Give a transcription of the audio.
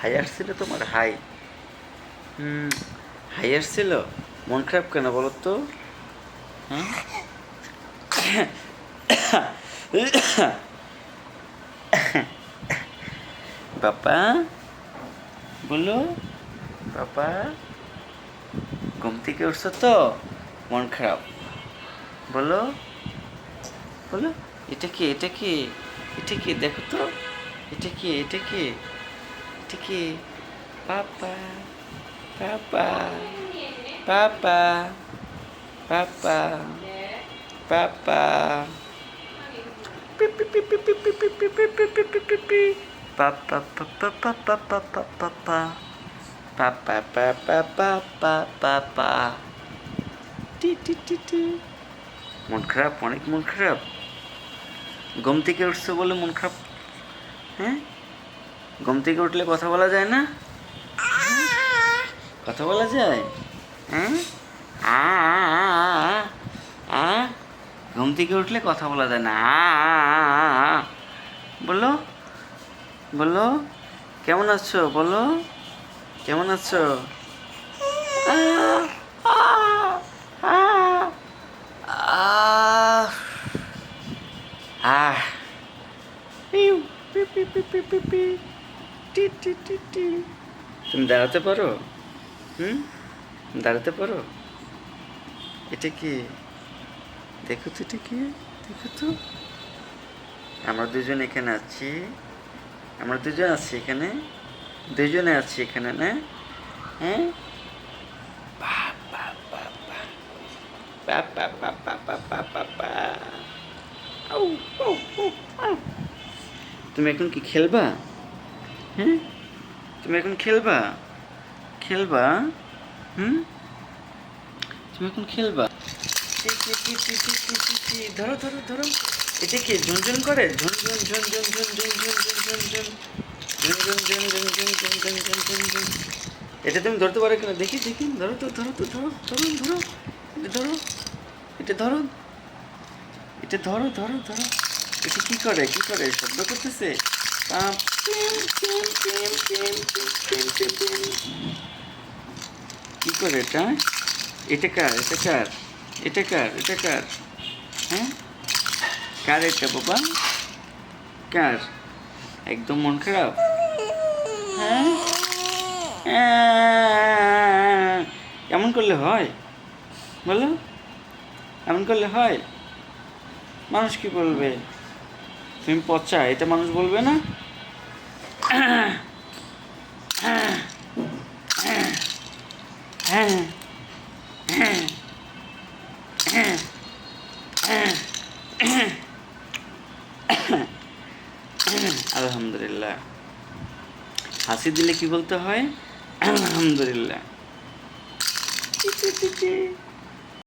High ছিল তোমার? High. High আসছিল মন খারাপ কেন বলো তো? হ্যাঁ? বাবা বলো। বাবা ঘুম থেকে উঠছো তো? মন খারাপ। বলো। বলো, এটা কি এটা কি? এটা কি, দেখো তো। এটা কি এটা কি? এটা কি পাপা পাপা পাপা পাপা পাপা পাপা পাপা পাপা পাপা পাপা পাপা পাপা পাপা পাপা টি টি টি টি মন খারাপ অনেক মন খারাপ ঘুম থেকে উঠছো বলে মন খারাপ হ্যাঁ ঘুম থেকে উঠলে কথা বলা যায় না কথা বলা যায় হ্যাঁ ঘুম থেকে উঠলে কথা বলা যায় না বলো বলো কেমন আছো বলো কেমন আছো আহ আহ pew, pew, pew, pew, pew, pew. টি, টি, টি, টি। তুমি দাঁড়াতে পারো হুম দাঁড়াতে পারো এটা কি দেখো তো এটা কি দেখো তো আমরা দুজন এখানে আছি আমরা দুজন আছি এখানে দুজনে আছি এখানে না হ্যাঁ। তুমি এখন কি খেলবা হ্যাঁ তুমি এখন খেলবা খেলবা হুম তুমি এখন খেলবা। ধরো ধরো ধরো এটা কি ঝুনঝুন করে ঝুনঝুন ঝুন ঝুন ঝুন ঝুন ঝুন ঝুন ঝুন ঝুন ঝুন ঝুন ঝুন ঝুন ঝুন ঝুন ঝুন ঝুন ঝুন ঝুন এটা তুমি ধরতে পারো কিনা দেখি দেখি ধরো তো ধরো তো ধরো ধরো ধরো এটা ধরো এটা ধরো এটা ধরো ধরো ধরো এটা কি করে কি করে শব্দ করতেছে Um, কি করে এটা? এটা কার? এটা কার? এটা কার? এটা কার? হ্যাঁ? কার এটা বাবা? কার? একদম মন খারাপ? হ্যাঁ? এমন করলে হয়? বলো? এমন করলে হয়? মানুষ কি বলবে? তুমি পচা এটা মানুষ বলবে না? আলহামদুলিল্লাহ। হাসি দিলে কি বলতে হয়? আলহামদুলিল্লাহ।